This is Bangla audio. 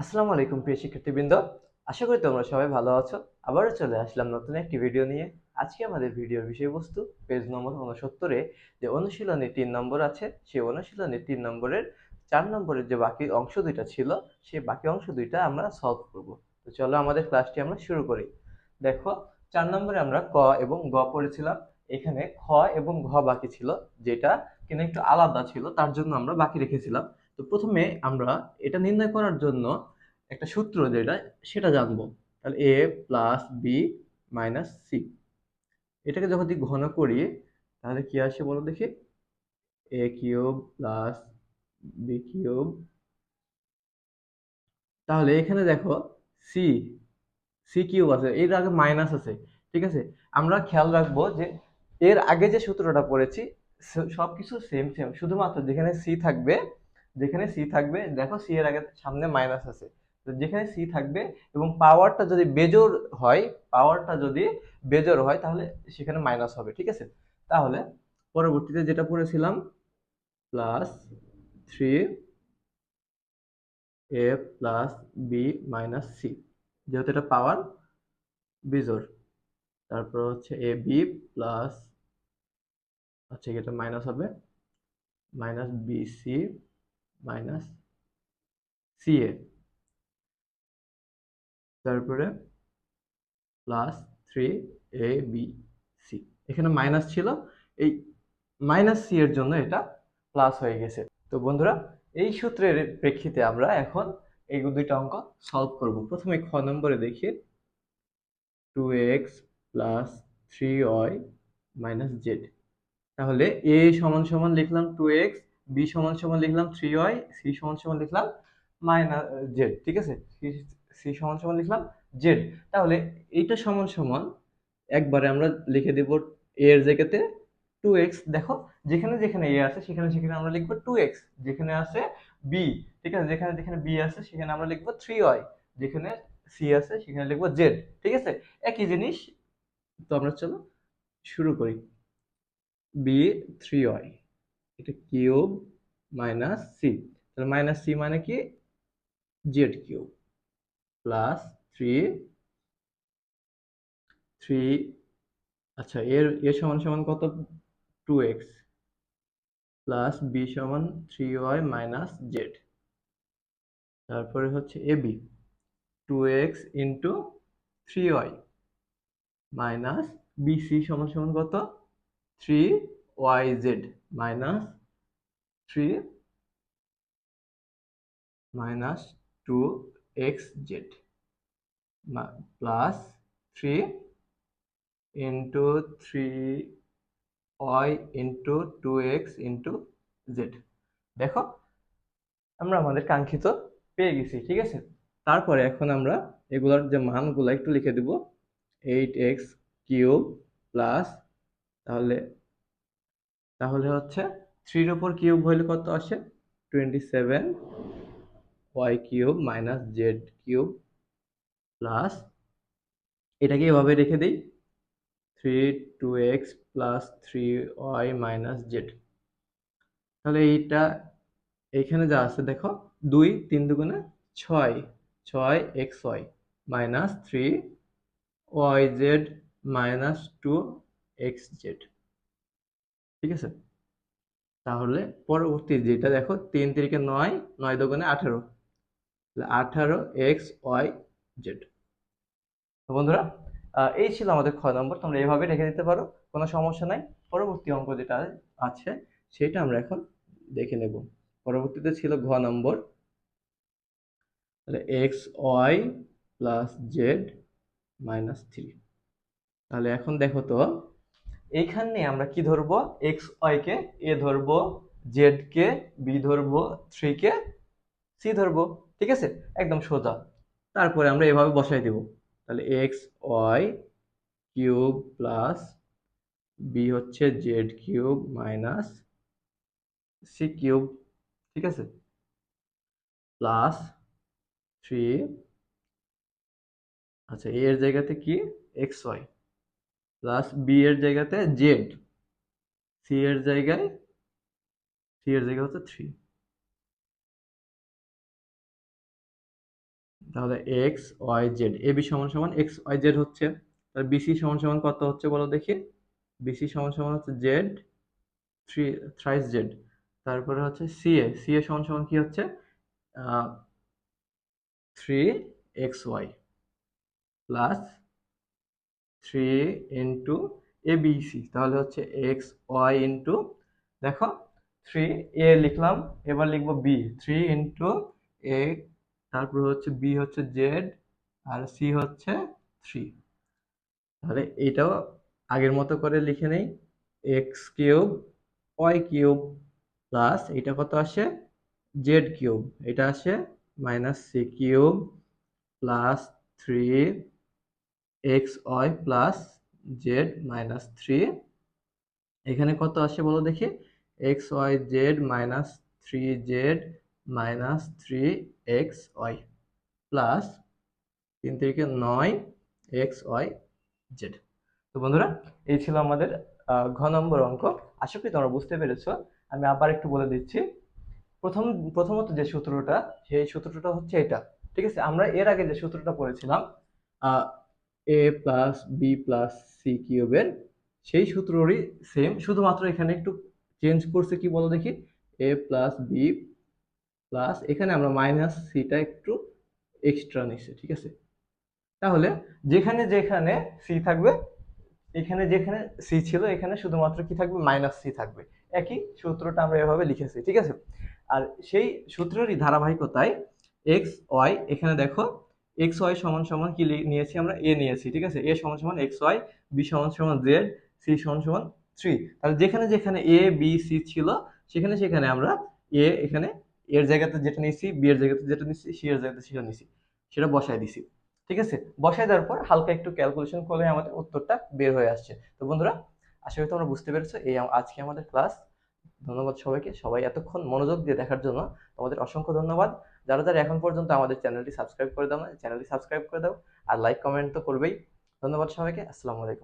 আসসালামু আলাইকুম, প্রিয় শিক্ষার্থীবৃন্দ। আশা করি তোমরা সবাই ভালো আছো। আবারও চলে আসলাম নতুন একটি ভিডিও নিয়ে। আজকে আমাদের ভিডিওর বিষয়বস্তু পেজ নম্বর উনসত্তরে যে অনুশীলনী তিন নম্বর আছে, সেই অনুশীলনী তিন নম্বরের চার নম্বরের যে বাকি অংশ দুইটা ছিল, সেই বাকি অংশ দুইটা আমরা সলভ করব। তো চলো আমাদের ক্লাসটি আমরা শুরু করি। দেখো, চার নম্বরে আমরা ক এবং গ পড়েছিলাম। এখানে খ এবং ঘ বাকি ছিল, যেটা কিন্তু একটু আলাদা ছিল, তার জন্য আমরা বাকি রেখেছিলাম। তো প্রথমে আমরা এটা নির্ণয় করার জন্য একটা সূত্র যেটা, সেটা জানব। তাহলে A plus B minus C এটাকে যখন যদি ঘন করি, তাহলে কি আসে বলো দেখি? A cube plus B cube তাহলে এখানে দেখো সি সি কিউব আছে। এর আগে মাইনাস আছে, ঠিক আছে? আমরা খেয়াল রাখব যে এর আগে যে সূত্রটা পড়েছি সবকিছু সেম সেম শুধুমাত্র যেখানে সি থাকবে যেখানে সি থাকবে, দেখো সি এর আগে সামনে মাইনাস আছে। যেখানে সি থাকবে এবং পাওয়ারটা যদি বেজোর হয় পাওয়ারটা যদি বেজোর হয়, তাহলে সেখানে মাইনাস হবে, ঠিক আছে? তাহলে পরবর্তীতে যেটা পড়েছিলাম plus three A plus B minus C যেহেতু এটা পাওয়ার বিজোর তারপর হচ্ছে এ বি প্লাস হচ্ছে এটা মাইনাস হবে minus B C minus C A তারপরে plus three A B C এখানে মাইনাস ছিল, এই মাইনাস সি এর জন্য এটা প্লাস হয়ে গেছে। তো বন্ধুরা, এই সূত্রের প্রেক্ষিতে আমরা এখন এই দুইটা অঙ্ক সলভ করব। প্রথমে খ নম্বরে দেখি। Two X plus three Y minus Z তাহলে এ সমান সমান লিখলাম টু এক্স বি সমান সমান লিখলাম থ্রি ওয়াই সি সমান সমান লিখলাম মাইনাস জেড ঠিক আছে? সি সমান সমান লিখলাম জেড তাহলে এইটা সমান সমান একবারে আমরা লিখে দেব এ এর জায়গাতে টু এক্স দেখো, যেখানে যেখানে এ আছে, সেখানে সেখানে আমরা লিখব টু এক্স যেখানে আছে বি ঠিক আছে? যেখানে যেখানে বি আছে, সেখানে আমরা লিখব থ্রি ওয়াই যেখানে সি আছে, সেখানে লিখব জেড ঠিক আছে? একই জিনিস, তো আমরা চলো শুরু করি। বি থ্রি ওয়াই এটা কিউব মাইনাস সি। তাহলে মাইনাস সি মানে কি? Z cube plus three three আচ্ছা এর এ সমান সমান কত? টু এক্স প্লাস বি সমান থ্রি ওয়াই মাইনাস জেড। তারপরে হচ্ছে A B. Two X into three Y minus BC সমান সমান কত? Three Y Z. Minus three minus two X Z plus three into three Y into two X into Z. দেখো, আমরা আমাদের কাঙ্ক্ষিত পেয়ে গেছি, ঠিক আছে? তারপরে এখন আমরা এগুলোর যে মানগুলো একটু লিখে দিব, এইট এক্স কিউব প্লাস তাহলে তাহলে হচ্ছে থ্রির ওপর কিউব হইলে কত আসে? Twenty seven Y cube minus Z cube plus এটাকে এভাবে রেখে দিই three two X plus three Y minus Z তাহলে এইটা এইখানে যা আছে দেখো, দুই তিন দুগুণে ছয় ছয় X Y minus three Y Z minus two X Z ঠিক আছে? তাহলে পরবর্তী যেটা দেখো, তিন তিরিকে নয় নয় দোকানে আঠারো। আঠারো এক্স ওয়াই জেড। বন্ধুরা এই ছিল আমাদের খ নম্বর। তোমরা এইভাবে রেখে দিতে পারো, কোনো সমস্যা নাই। পরবর্তী অঙ্ক যেটা আছে, সেটা আমরা এখন দেখে নেব। পরবর্তীতে ছিল ঘ নম্বর। তাহলে X Y plus Z minus three. তাহলে এখন দেখো তো এইখানে আমরা কি ধরবো? এক্স ওয়াই কে এ ধরবো জেড কে বি ধরবো থ্রি কে সি ধরবো, ঠিক আছে? একদম সোজা। তারপরে আমরা এভাবে বসাই দেব। তাহলে X Y cube plus B হচ্ছে Z cube minus C cube, ঠিক আছে? প্লাস থ্রি আচ্ছা এর জায়গাতে কি? এক্স ওয়াই প্লাস বি এর জায়গাতে জেড সি এর জায়গায় সি এর জায়গা হচ্ছে থ্রি তাহলে X Y Z A B সমান সমান এক্স ওয়াই জেড হচ্ছে। তাহলে বিসি সমান সমান কত হচ্ছে বলো দেখি? বিসি সমান সমান হচ্ছে জেড থ্রি থ্রাইস জেড তারপরে হচ্ছে সিএ সিএ সমান সমান কি হচ্ছে? Three X Y plus three into A B C তাহলে হচ্ছে এক্স ওয়াই ইন্টু দেখো থ্রি এ লিখলাম, এবার লিখব বি থ্রি ইন্টু এ তারপর হচ্ছে বি হচ্ছে জেড আর সি হচ্ছে থ্রি তাহলে এটাও আগের মতো করে লিখে নেই X cube Y cube plus এটা কত আসে? জেড কিউব এটা আসে minus C cube plus three X Y plus Z minus three এখানে কত আসে বলো দেখি? X Y Z minus three Z minus three X Y plus তিন থেকে নয় এক্স ওয়াই জেড তো বন্ধুরা, এই ছিল আমাদের ঘ নম্বর অঙ্ক। আশা করি তোমরা বুঝতে পেরেছ। আমি আবার একটু বলে দিচ্ছি। প্রথম, প্রথমত যে সূত্রটা, সেই সূত্রটা হচ্ছে এটা, ঠিক আছে? আমরা এর আগে যে সূত্রটা পড়েছিলাম A plus B plus C কিউবের সেই সূত্ররই সেম শুধুমাত্র এখানে একটু চেঞ্জ করছে কি বলো দেখি? এ প্লাস বি প্লাস এখানে আমরা মাইনাস সিটা একটু এক্সট্রা নিচ্ছি, ঠিক আছে? তাহলে যেখানে যেখানে সি থাকবে, এখানে যেখানে সি ছিল, এখানে শুধুমাত্র কি থাকবে? মাইনাস সি থাকবে। একই সূত্রটা আমরা এভাবে লিখেছি, ঠিক আছে? আর সেই সূত্রেরই ধারাবাহিকতায় এক্স ওয়াই এখানে দেখো এক্স ওয়াই সমান সমান কি নিয়েছি আমরা? এ নিয়েছি, ঠিক আছে? এ সমান সমান এক্স ওয়াই বি সমান সমান জেড সি সমান সমান থ্রি তাহলে যেখানে যেখানে এ বি সি ছিল, সেখানে সেখানে আমরা এ এখানে এর জায়গাতে যেটা নিয়েছি বি এর জায়গাতে যেটা নিয়েছি সি এর জায়গাতে সেটা নিয়েছি। সেটা বসায় দিছি, ঠিক আছে? বসায় দেওয়ার পর হালকা একটু ক্যালকুলেশন করলে আমাদের উত্তরটা বের হয়ে আসছে। তো বন্ধুরা, আশা করি তোমরা বুঝতে পেরেছ, এই আজকে আমাদের ক্লাস ধন্যবাদ সবাইকে। সবাই এতক্ষণ মনোযোগ দিয়ে দেখার জন্য তোমাদের অসংখ্য ধন্যবাদ। যারা যারা এখন পর্যন্ত আমাদের চ্যানেলটি সাবস্ক্রাইব করে দাও না, চ্যানেলটি সাবস্ক্রাইব করে দাও আর লাইক কমেন্ট তো করবেই। ধন্যবাদ সবাইকে, আসসালামু আলাইকুম।